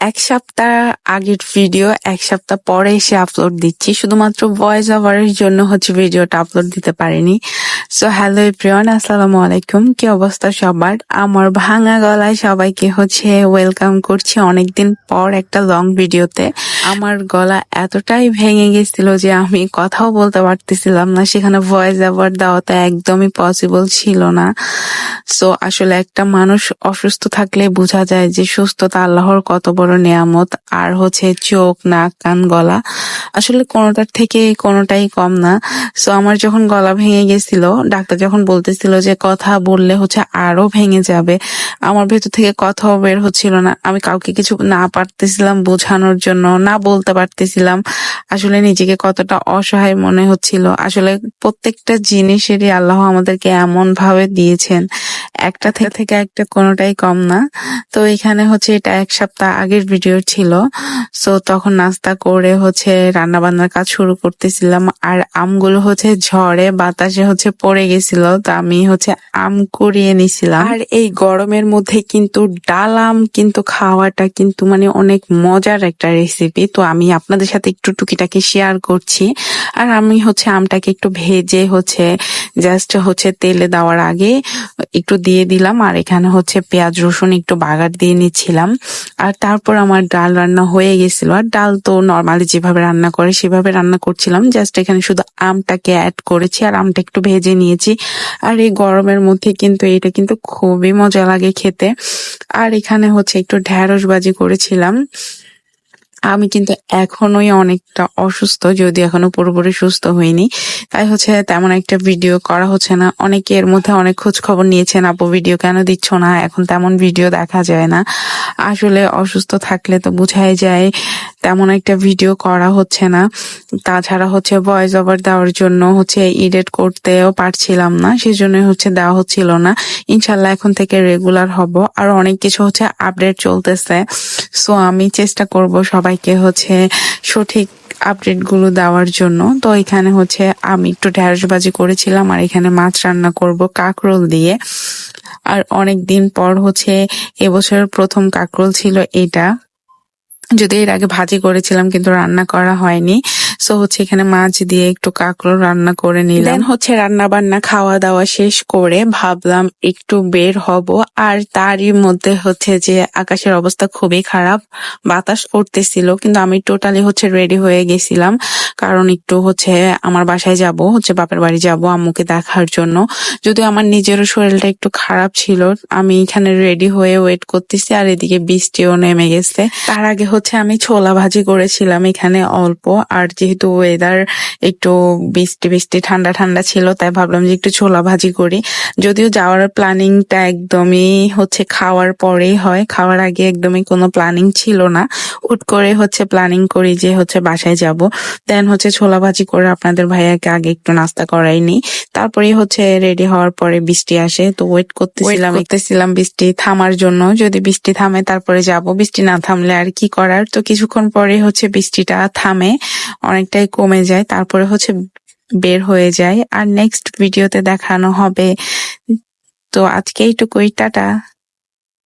এক সপ্তাহ আগের ভিডিও এক সপ্তাহ পরে এসে আপলোড দিচ্ছি। শুধুমাত্র ভয়েস ওভারের জন্য হচ্ছে ভিডিওটা আপলোড দিতে পারিনি। সো হ্যালো প্রিয়ন আসসালামু আলাইকুম কি অবস্থা সবার? আমার ভাঙা গলায় সবাইকে হচ্ছে ওয়েলকাম করছি অনেকদিন পর একটা লং ভিডিওতে আমার গলা এতটাই ভেঙে গেছিল যে আমি কথাও বলতে পারতেছিলাম না। সেখানে ভয়েস ওভার দেওয়া তো একদমই পসিবল ছিল না। সো আসলে একটা মানুষ অসুস্থ থাকলে বোঝা যায় যে সুস্থতা আল্লাহর কত বড় নিয়ামত, আর হচ্ছে চোখ, নাক, কান, গলা। আসলে কোনোটার থেকে কোনোটাই কম না। সো আমার যখন গলা ভেঙে গেছিল ডাক্তার যখন বলতেছিল যে কথা বললে হচ্ছে আরও ভেঙে যাবে, আমার ভেতর থেকে কথাও বের হচ্ছিল না। আমি কাউকে কিছু না পারতেছিলাম বোঝানোর জন্য, না বলতে পারতেছিলাম। আসলে নিজেকে কতটা অসহায় মনে হচ্ছিল। আসলে প্রত্যেকটা জিনিসেরই আল্লাহ আমাদেরকে এমন ভাবে দিয়েছেন একটা থেকে একটা কোনোটাই কম না। তো এখানে হচ্ছে এটা এক সপ্তাহ আগের ভিডিও ছিল। সো তখন নাস্তা করে হচ্ছে রান্না বান্নার কাজ শুরু করতেছিলাম। আর আমগুলো হচ্ছে ঝড়ে বাতাসে হচ্ছে পড়ে গেছিল। তো আমি হচ্ছে আম কুড়িয়ে নিছিলাম। আর এই গরমের মধ্যে কিন্তু ডাল আম কিন্তু খাওয়াটা কিন্তু মানে অনেক মজার একটা রেসিপি তো আমি আপনাদের সাথে একটু টুকিটাকি শেয়ার করছি। আর আমি হচ্ছে আমটাকে একটু ভেজে হচ্ছে জাস্ট হচ্ছে তেলে দেওয়ার আগে একটু দিয়ে দিলাম। আর এখানে হচ্ছে পেঁয়াজ, রসুন একটু বাগার দিয়ে নিচ্ছিলাম। আর তারপর আমার ডাল রান্না হয়ে গেছিল। আর ডাল তো নর্মালি যেভাবে রান্না করে, সেভাবে রান্না করছিলাম। জাস্ট এখানে শুধু আমটাকে অ্যাড করেছি আর আমটা একটু ভেজে নিয়েছি। আর এই গরমের মধ্যে কিন্তু এটা কিন্তু খুবই মজা লাগে খেতে। আর এখানে হচ্ছে একটু ঢ্যাঁড়স বাজি করেছিলাম। আমি কিন্তু এখনোই অনেকটা অসুস্থ যদি এখনও পুরোপুরি সুস্থ হইনি। তাই হচ্ছে তেমন একটা ভিডিও করা হচ্ছে না। অনেকে এর মধ্যে অনেক খোঁজ খবর নিয়েছেন, আপু ভিডিও কেন দিচ্ছ না? এখন তেমন ভিডিও দেখা যায় না। আসলে অসুস্থ থাকলে তো বোঝাই যায়, তেমন একটা ভিডিও করা হচ্ছে না। তাছাড়া হচ্ছে ভয়েস ওভার দেওয়ার জন্য হচ্ছে এডিট করতেও পারছিলাম না সেজন্য হচ্ছে দেওয়া হচ্ছিল না। ইনশাল্লাহ এখন থেকে রেগুলার হব। আর অনেক কিছু হচ্ছে আপডেট চলতেছে। সো আমি চেষ্টা করব সবাইকে হচ্ছে সঠিক আপডেটগুলো দেওয়ার জন্য। তো এখানে হচ্ছে আমি একটু ঢেঁড়স ভাজি করেছিলাম, আর এখানে মাছ রান্না করব কাকরোল দিয়ে। আর অনেক দিন পর হচ্ছে এবছর প্রথম কাকরোল ছিল এটা। যদি এর আগে ভাজি করেছিলাম কিন্তু রান্না করা হয়নি। সো হচ্ছে এখানে মাছ দিয়ে একটু কাঁকড়ো রান্না করে নিলাম। হচ্ছে রান্না বান্না খাওয়া দাওয়া শেষ করে ভাবলাম একটু বের হব। আর তারই মধ্যে হচ্ছে যে আকাশের অবস্থা খুবই খারাপ, বাতাস করতেছিল, কিন্তু আমি টোটালি হচ্ছে রেডি হয়ে গেছিলাম। কারণ একটু হচ্ছে আমার বাসায় যাব, হচ্ছে বাপের বাড়ি যাব আম্মুকে দেখার জন্য। যদি আমার নিজেরও শরীরটা একটু খারাপ ছিল, আমি এখানে রেডি হয়ে ওয়েট করতেছি আর এদিকে বৃষ্টিও নেমে গেছে। তার আগে হচ্ছে আমি ছোলা ভাজি করেছিলাম এখানে অল্প, আর যেহেতু ওয়েদার একটু বৃষ্টি বৃষ্টি ঠান্ডা ঠান্ডা ছিল তাই ভাবলাম যে একটু ছোলা ভাজি করি। যদিও যাওয়ার প্ল্যানিংটা একদমই হচ্ছে খাওয়ার পরেই হয় খাওয়ার আগে একদমই কোনো প্ল্যানিং ছিল না। হুট করে হচ্ছে প্ল্যানিং করি যে হচ্ছে বাসায় যাব। দেন হচ্ছে ছোলা ভাজি করে আপনাদের ভাইয়াকে আগে একটু নাস্তা করাইনি তারপরেই হচ্ছে রেডি হওয়ার পরে বৃষ্টি আসে। তো ওয়েট করতেছিলাম করতেছিলাম বৃষ্টি থামার জন্য। যদি বৃষ্টি থামে তারপরে যাব। বৃষ্টি না থামলে আর কি করার? তো কিছুক্ষণ পরে হচ্ছে বৃষ্টিটা থামে। অনেকটাই কমে যায়, তারপরে হচ্ছে বের হয়ে যায়। আর নেক্সট ভিডিওতে দেখানো হবে। তো আজকে এইটুকুই, টাটা।